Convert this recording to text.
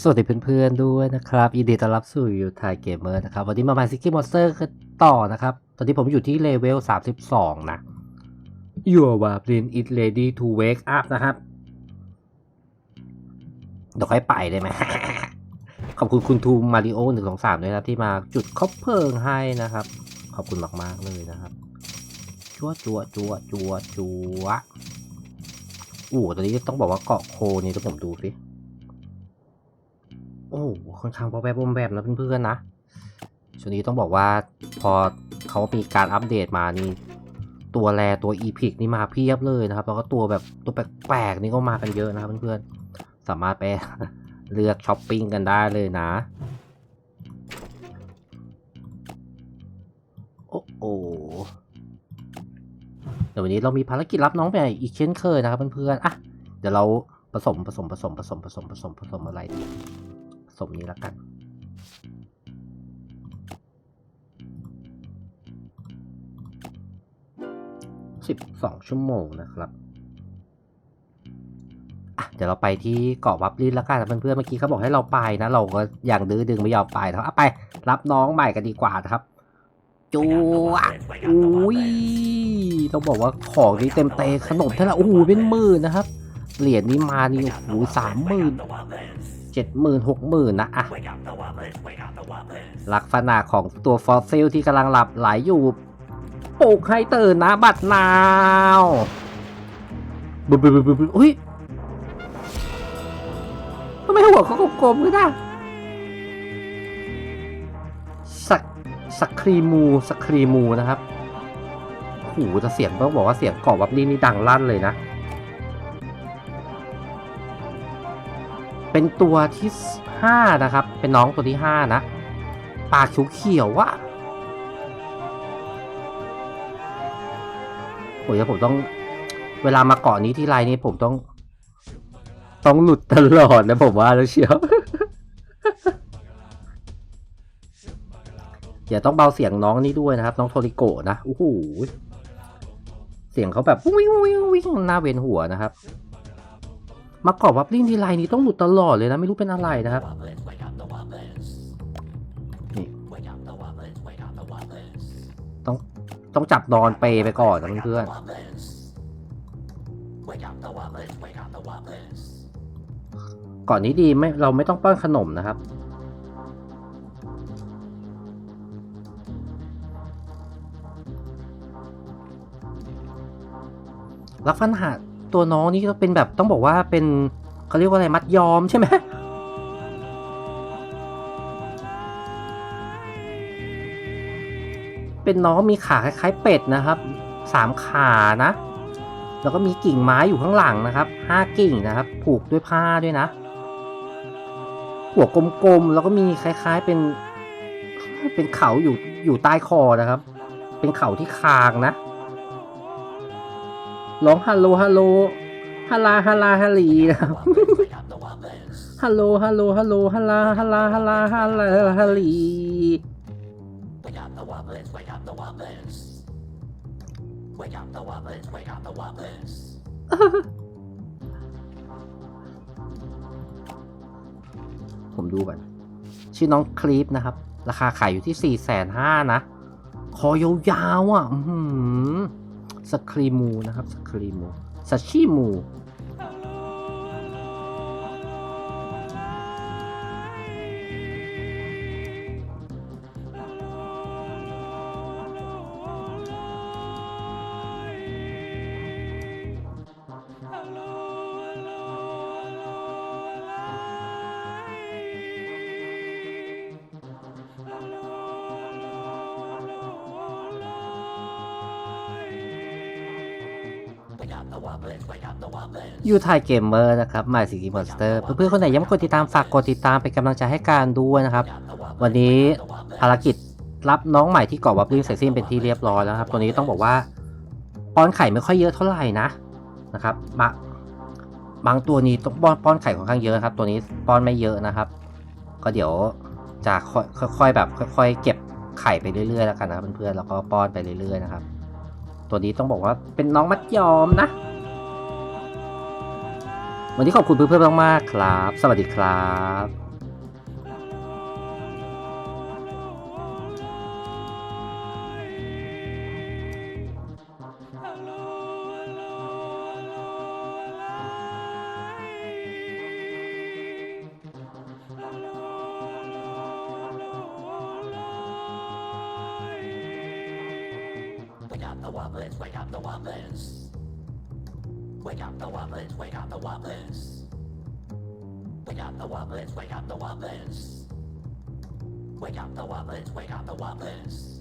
สวัสดีเพื่อนๆด้วยนะครับยินดีต้อนรับสู่ยูทายเกมเมอร์นะครับ วันนี้มามาซิกกี้มอนสเตอร์ต่อนะครับ ตอนนี้ผมอยู่ที่เลเวล 32 นะ Your w a b l i n is ready to wake up นะครับเดี๋ยวค่อยไปได้ไหม ขอบคุณคุณทูมาริโอหนึ่งสองสามด้วยนะครับที่มาจุดคบเพลิงให้นะครับ ขอบคุณมากๆเลยนะครับจัวจัวจัวจัวจัวอู้ตอนนี้ต้องบอกว่าเกาะโคนี่ต้องผมดูสิ โอ้ค่อนข้างพอแบบมแบบนะเพื่อนๆนะช่วงนี้ต้องบอกว่าพอเขามีการอัปเดตมานี่ตัวแรตัวอีพิกนี่มาเพียบเลยนะครับ แล้วก็ตัวแบบตัวแปลกๆนี่ก็มากันเยอะนะครับเพื่อนๆสามารถไปเลือกช้อปปิ้งกันได้เลยนะ โอ้โหเดี๋ยววันนี้เรามีภารกิจรับน้องไปอีกเช่นเคยนะครับเพื่อนๆอะเดี๋ยวเราผสมผสมผสมผสมผสมผสมผสมอะไรดี สมนี้ล้วกัน สิบสองชั่วโมงนะครับเดี๋ยวเราไปที่เกาะวับลินแล้วกันนเพื่อนๆเมื่อกี้เขาบอกให้เราไปนะ เราก็อย่างดื้อดึงไม่ยอมไปนะครับอะไป รับน้องใหม่กันดีกว่านะครับจูอะอุ้ยต้องบอกว่าของนี้เต็มเตะขนมเท่าไหร่โอ้โหเป็นหมื่นนะครับ เหรียญนี้มานี่โอ้โหสามหมื่น เจ็ดหมื่นหกหมื่นนะอะลักษณะของตัวฟอสซิลที่กำลังหลับไหลอยู่ปลุกให้ตื่นนะบัดนาวบึบบึบบึบบึบอุ้ยทำไมหัวเขากลมๆกันนะสักสักครีมูสักครีมูนะครับโอ้โหแต่เสียงต้องบอกว่าเสียงกรอบวับลี่นี่ดังลั่นเลยนะ เป็นตัวที่ห้านะครับ เป็นน้องตัวที่ห้านะ ปากเขียวๆวะโอ้ยแล้วผมต้อง เวลามาเกาะนี้ที่ไรนี่ผมต้อง ต้องหลุดตลอดนะผมว่าแล้วเชียวอย่าต้องเบาเสียงน้องนี่ด้วยนะครับ น้องโทริโกะนะโอ้โหเสียงเขาแบบวิ่งวิ่งวิ่งหน้าเวียนหัวนะครับ มาเกาะวับลิงทีไรนี่ต้องหลุดตลอดเลยนะ ไม่รู้เป็นอะไรนะครับนี่ต้องต้องจับนอนเปไปก่อนนะเพื่อนก่อนนี้ดีไม่เราไม่ต้องป้อนขนมนะครับลักษณะ ตัวน้องนี่ก็เป็นแบบต้องบอกว่าเป็นเขาเรียกว่าอะไรมัดยอมใช่ไหมเป็นน้องมีขาคล้ายๆเป็ดนะครับสามขานะ แล้วก็มีกิ่งไม้อยู่ข้างหลังนะครับห้ากิ่งนะครับ ผูกด้วยผ้าด้วยนะ หัวกลมๆแล้วก็มีคล้าย ๆเป็น เป็นเขาอยู่อยู่ใต้คอนะครับ เป็นเขาที่คางนะ ร้องฮัลโหลฮัลโหลฮัลลาฮัลลาฮัลลีนะครับฮัลโหลฮัลโหลฮัลโหลฮัลลาฮัลลาฮัลลาฮัลลาฮัลลีผมดูก่อนชื่อน้องคลีปนะครับ ราคาขายอยู่ที่4ี่แสนห้านะ คอยาวๆอะ อื้อหือ สครีมูนะครับสครีมูสชิมู ยูไทยเกมเมอร์นะครับมาสิกิมอนสเตอร์เพื่อนๆคนไหนยังไม่กดติดตามฝากกดติดตามเป็นกำลังใจให้การด้วยนะครับ วันนี้ภารกิจรับน้องใหม่ที่เกาะวับลิงเสร็จสิ้นเป็นที่เรียบร้อยแล้วครับ ตัวนี้ต้องบอกว่าป้อนไข่ไม่ค่อยเยอะเท่าไหร่นะนะครับบางบางตัวนี้ต้องป้อนป้อนไข่ค่อนข้างเยอะครับ ตัวนี้ป้อนไม่เยอะนะครับ ก็เดี๋ยวจะค่อยค่อยๆแบบค่อย ๆ เก็บไข่ไปเรื่อยๆแล้วกันนะครับเพื่อนๆแล้วก็ป้อนไปเรื่อยๆนะครับ ตัวนี้ต้องบอกว่าเป็นน้องมัดยอมนะ วันนี้ขอบคุณเพื่อนๆมากๆครับ สวัสดีครับ the wobblers, wake up the wobblers. Wake up the wobblers, wake up the wobblers. Wake up the wobblers, wake up the wobblers. Wake up the wobblers, wake up the wobblers.